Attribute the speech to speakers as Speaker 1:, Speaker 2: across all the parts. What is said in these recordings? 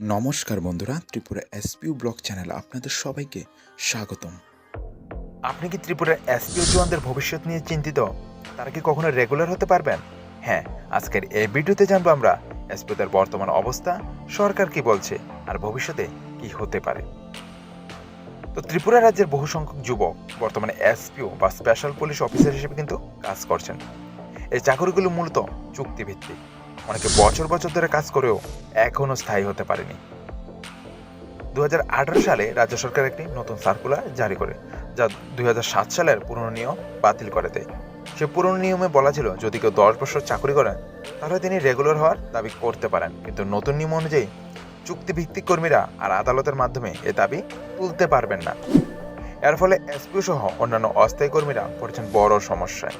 Speaker 1: নমস্কার বন্ধুরা, Tripura এসপিউ blog channel আপনাদের সবাইকে স্বাগতম।
Speaker 2: আপনি কি ত্রিপুরার এসপিও জওয়ানদের ভবিষ্যৎ নিয়ে চিন্তিত? তারা কি কখনো রেগুলার হতে পারবেন? হ্যাঁ আজকের এই ভিডিওতে জানব আমরা এসপিওদের বর্তমান অবস্থা, সরকার কি বলছে, আর ভবিষ্যতে কি হতে পারে। তো ত্রিপুরা রাজ্যের বহু সংখ্যক যুবক বর্তমানে এসপিও বা স্পেশাল পুলিশ অফিসার হিসেবে কিন্তু কাজ করছেন। এই চাকরিগুলো মূলত চুক্তিভিত্তিক। অনেকে বছর বছর ধরে কাজ করেও এখনও স্থায়ী হতে পারেনি। দু হাজার আঠেরো সালে রাজ্য সরকার একটি নতুন সার্কুলার জারি করে, যা দুই সালের পুরনো নিয়ম বাতিল করে দেয়। সে পুরনো নিয়মে বলা ছিল, যদি কেউ দশ বছর চাকরি করেন, তাহলে তিনি রেগুলার হওয়ার দাবি করতে পারেন। কিন্তু নতুন নিয়ম অনুযায়ী চুক্তিভিত্তিক কর্মীরা আর আদালতের মাধ্যমে এ দাবি তুলতে পারবেন না। এর ফলে এসপিও সহ অন্যান্য অস্থায়ী কর্মীরা পড়েছেন বড় সমস্যায়।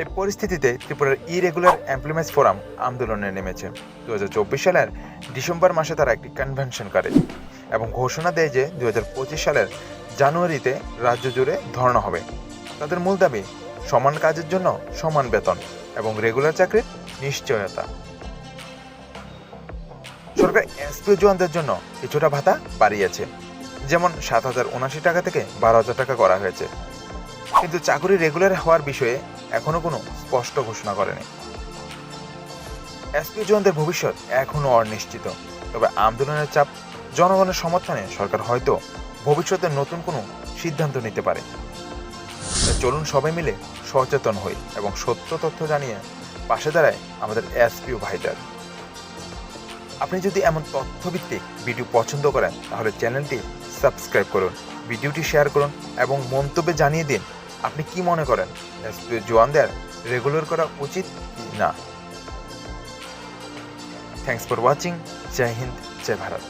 Speaker 2: এই পরিস্থিতিতে ত্রিপুরার ইরেগুলার এমপ্লয়মেন্টস ফোরাম আন্দোলনে নেমেছে। দু হাজার চব্বিশ সালের ডিসেম্বর মাসে তারা একটি কনভেনশন করে এবং ঘোষণা দেয় যে দুই হাজার পঁচিশ সালের জানুয়ারিতে রাজ্য জুড়ে ধর্ণা হবে। তাদের মূল দাবি, সমান কাজের জন্য সমান বেতন এবং রেগুলার চাকরির নিশ্চয়তা। সরকার এসপিও জওয়ানদের জন্য কিছুটা ভাতা বাড়িয়েছে, যেমন সাত হাজার উনাশি টাকা থেকে বারো হাজার টাকা করা হয়েছে। কিন্তু চাকরি রেগুলার হওয়ার বিষয়ে এখনও কোনো স্পষ্ট ঘোষণা করেনি। এসপি জওয়ানদের ভবিষ্যৎ এখনও অনিশ্চিত। তবে আন্দোলনের চাপ জনগণের সমর্থনে সরকার হয়তো ভবিষ্যতে নতুন কোনো সিদ্ধান্ত নিতে পারে। চলুন সবাই মিলে সচেতন হই এবং সত্য তথ্য জানিয়ে পাশে দাঁড়ায় আমাদের এসপিও ভাইদের আপনি যদি এমন তথ্যভিত্তিক ভিডিও পছন্দ করেন, তাহলে চ্যানেলটি সাবস্ক্রাইব করুন, ভিডিওটি শেয়ার করুন এবং মন্তব্যে জানিয়ে দিন আপনি কি মনে করেন? জোয়ানদের রেগুলার করা উচিত না? থ্যাংকস ফর ওয়াচিং জয় হিন্দ জয় ভারত